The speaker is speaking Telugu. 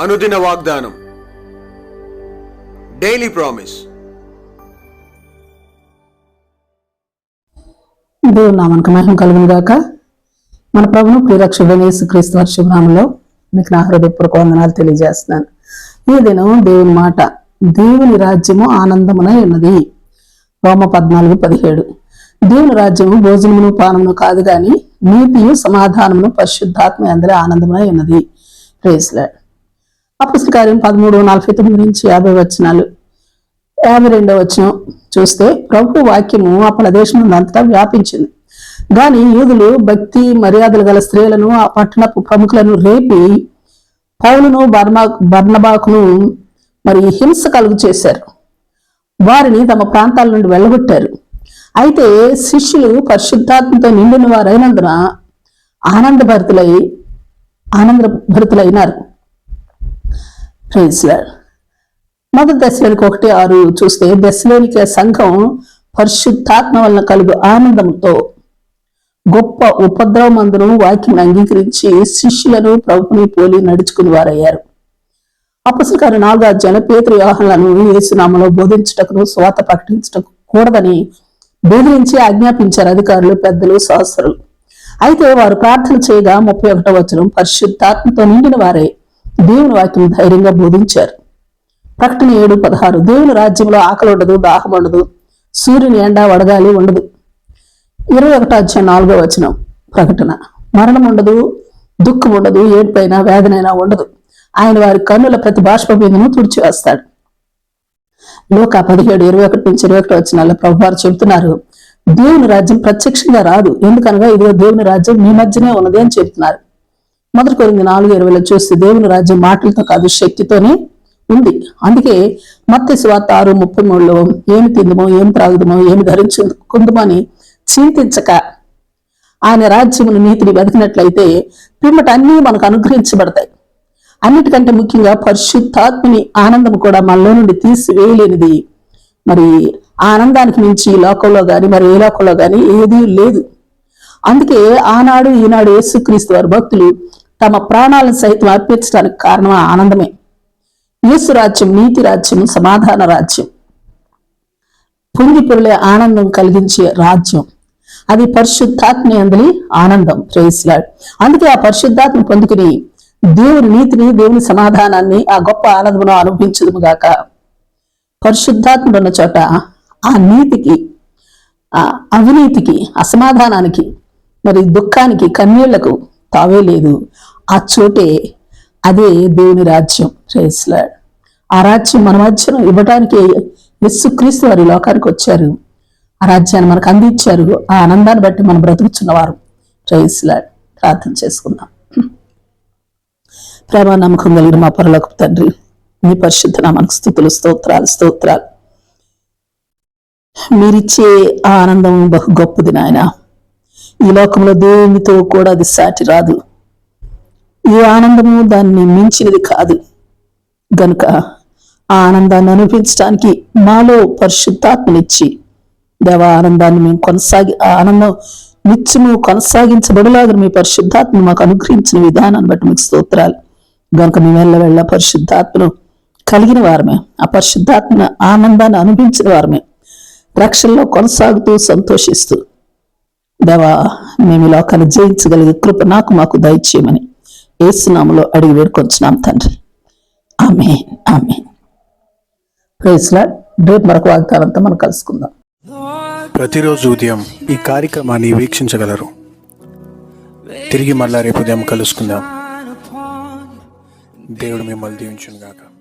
అనుదిన వాగ్దానం. డైలీ ప్రామిస్ దేవుడు నామనకు మహిమ కలుగును గాక మన ప్రభును ప్రియరక్షుడైన యేసుక్రీస్తు వారి మీకు నా హృదయపూర్వక వందనాలు తెలియజేస్తున్నాను. ఈ దినం దేవుని మాట దేవుని రాజ్యము ఆనందమునై ఉన్నది. రోమ పద్నాలుగు పదిహేడు. దేవుని రాజ్యము భోజనమును పానమును కాదు గాని నీతియు సమాధానమును పరిశుద్ధాత్మ అందరి ఆనందమునై ఉన్నది. ప్రేస్లాడ్ అపుస్తల కార్యం పదమూడు నలభై తొమ్మిది నుంచి యాభై వచనాలు. యాభై రెండో వచనం చూస్తే ప్రభు వాక్యము ఆ ప్రదేశం అంతటా వ్యాపించింది. గాని యూదులు భక్తి మర్యాదలు గల స్త్రీలను ఆ పట్టణపు ప్రముఖులను రేపి పౌలును బర్మా బర్ణబాకును మరి హింస కలుగు చేశారు. వారిని తమ ప్రాంతాల నుండి వెళ్ళగొట్టారు. అయితే శిష్యులు పరిశుద్ధాత్మతో నిండిన వారైనందున ఆనందభరితులై ఆనంద భరితులైనారు లార్డ్. మొదటి దశలోనికి ఒకటి ఆరు చూస్తే దశలోనికి సంఘం పరిశుద్ధాత్మ వలన కలుగు ఆనందంతో గొప్ప ఉపద్రవమందును వాక్యం అంగీకరించి శిష్యులను ప్రభుని పోలి నడుచుకుని వారయ్యారు. అపసకారు నాలుగు అధ్యాయుల పేతృ వ్యవహారాలను యేసునామలో బోధించుటకును స్వాత ప్రకటించటకు కూడదని బెదిరించి ఆజ్ఞాపించారు అధికారులు పెద్దలు సహస్రులు. అయితే వారు ప్రార్థన చేయగా ముప్పై ఒకటో వచనం పరిశుద్ధాత్మతో నిండిన వారే. దేవుని వాక్యం ధైర్యంగా బోధించారు. ప్రకటన ఏడు పదహారు. దేవుని రాజ్యంలో ఆకలి ఉండదు దాహం ఉండదు సూర్యుని ఎండ వడగాలి ఉండదు. ఇరవై ఒకటో అధ్యాయం నాలుగో వచనం ప్రకటన. మరణం ఉండదు దుఃఖం ఉండదు ఏడుపైనా వేదనైనా ఉండదు. ఆయన వారి కన్నుల ప్రతి బాష్ప బిందును తుడిచివేస్తాడు. లోక పదిహేడు ఇరవై ఒకటి నుంచి ఇరవై ఒకటి వచ్చినాల్లో ప్రభువారు చెబుతున్నారు దేవుని రాజ్యం ప్రత్యక్షంగా రాదు. ఎందుకనగా ఇదిగో దేవుని రాజ్యం మీ మధ్యనే ఉన్నది అని చెప్తున్నారు మొదటి కొరింది నాలుగు ఇరవైలో చూస్తే దేవుని రాజ్యం మాటలతో కాదు శక్తితోనే ఉంది. అందుకే మత్స్య స్వార్థ ఆరు ముప్పై మూడులో ఏమి తిందుమో ఏమి త్రాగుదమో ఏమి ధరించుకుందుమో అని చింతించక ఆయన రాజ్యమును నీతిని వెతికినట్లయితే పిమ్మట అన్నీ మనకు అనుగ్రహించబడతాయి. అన్నిటికంటే ముఖ్యంగా పరిశుద్ధాత్మని ఆనందం కూడా మనలో నుండి తీసివేయలేనిది. మరి ఆనందానికి మించి ఈ లోకంలో కానీ మరి ఏ లోకంలో కానీ ఏదీ లేదు. అందుకే ఆనాడు ఈనాడు యేసుక్రీస్తు వారి భక్తులు తమ ప్రాణాలను సైతం అర్పించడానికి కారణం ఆనందమే. యేసు రాజ్యం నీతి రాజ్యం సమాధాన రాజ్యం. పొంగి పొరలే ఆనందం కలిగించే రాజ్యం. అది పరిశుద్ధాత్మ అందలి ఆనందం. ప్రేయిస్లాడ్ అందుకే ఆ పరిశుద్ధాత్మ పొందుకుని దేవుని నీతిని దేవుని సమాధానాన్ని ఆ గొప్ప ఆనందమును అనుభవించదుము గాక. పరిశుద్ధాత్ముడు ఉన్న చోట ఆ నీతికి ఆ అవినీతికి అసమాధానానికి మరి దుఃఖానికి కన్నీళ్ళకు తావే లేదు. ఆ చోటే అదే దేవుని రాజ్యం. ప్రేస్లాడ్ ఆ రాజ్యం మన మధ్యను ఇవ్వటానికి యస్సుక్రీస్తు వారి లోకానికి వచ్చారు. ఆ రాజ్యాన్ని మనకు అందించారు. ఆ ఆనందాన్ని బట్టి మనం బ్రతుకుతున్నవారు. ప్రేస్లాడ్ ప్రార్థన చేసుకుందాం. ప్రేమ నమ్మకం కలిగిన మా పరలోక తండ్రి మీ పరిశుద్ధ నామానికి స్థుతులు స్తోత్రాలు స్తోత్రాలు. మీరిచ్చే ఆనందం బహు గొప్పది నాయన. ఈ లోకంలో దేనితో కూడా అది సాటి రాదు. ఈ ఆనందము దాన్ని మించినది కాదు. గనుక ఆ ఆనందాన్ని అనుభవించడానికి మాలో పరిశుద్ధాత్మనిచ్చి దేవ ఆనందాన్ని మేము కొనసాగి ఆ ఆనందం నిత్యము కొనసాగించబడిలాగా మీ పరిశుద్ధాత్మ మాకు అనుగ్రహించిన విధానాన్ని బట్టి మీకు స్తోత్రాలు. గనుక మేము వెళ్ళ వెళ్ళ పరిశుద్ధాత్మను కలిగిన వారమే ఆ పరిశుద్ధాత్మ ఆనందాన్ని అనుభవించిన వారమే రక్షణలో కొనసాగుతూ సంతోషిస్తూ దేవా మేము ఈ లోకాన్ని జయించగలిగే కృప నాకు మాకు దయచేయమని ఏసునామలో అడిగి వేడుకొంచున్నాం తండ్రి. ఆమె ఆమె ప్రైజ్లా రేపు మరొక వాగ్దానంతో మనం కలుసుకుందాం. ప్రతిరోజు ఉదయం ఈ కార్యక్రమాన్ని వీక్షించగలరు. తిరిగి మళ్ళా రేపు ఉదయం కలుసుకుందాం. దేవుడు మిమ్మల్ని దీవించుగాక గాక